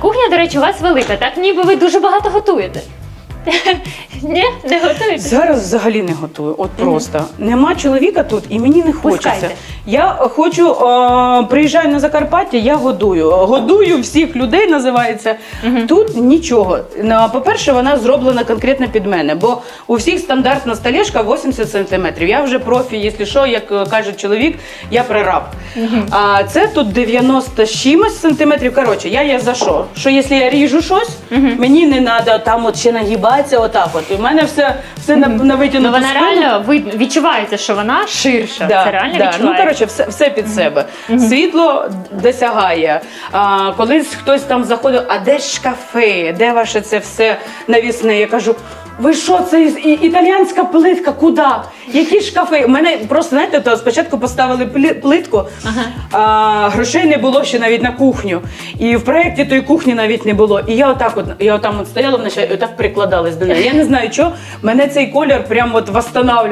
кухня. До речі, у вас велика, так ніби ви дуже багато готуєте. Ні, не готуєте? Зараз взагалі не готую. От просто нема чоловіка тут, і мені не хочеться. Пускайте. Я хочу е, приїжджаю на Закарпаття, я годую. Годую всіх людей, називається. Тут нічого. На- По-перше, вона зроблена конкретно під мене, бо у всіх стандартна столешка 80 сантиметрів. Я вже профі, якщо що, як е, каже чоловік, я прораб. А це тут 90 з чимось сантиметрів. Коротше, я є за що? Що якщо я ріжу щось, мені не треба там от ще нагибатися, отак. От. У мене все, все на, на Ну вона спину. реально ви відчувається, що вона ширша. Да, Це реально да. Ну, відчувається. коротше, все, все під себе. Світло досягає. А, колись хтось там заходив, а де ж шкафи? Де ваше це все навісне? Я кажу. Ви що, це із- і- італіянська плитка? Куди? Які шкафи? У мене просто знаєте, то спочатку поставили плі- плитку, а, грошей не було ще навіть на кухню. І в проєкті тої кухні навіть не було. І я отак, от я отам от стояла вночі, і отак прикладалась до неї. Я не знаю, що мене цей колір прям от восстанавлює.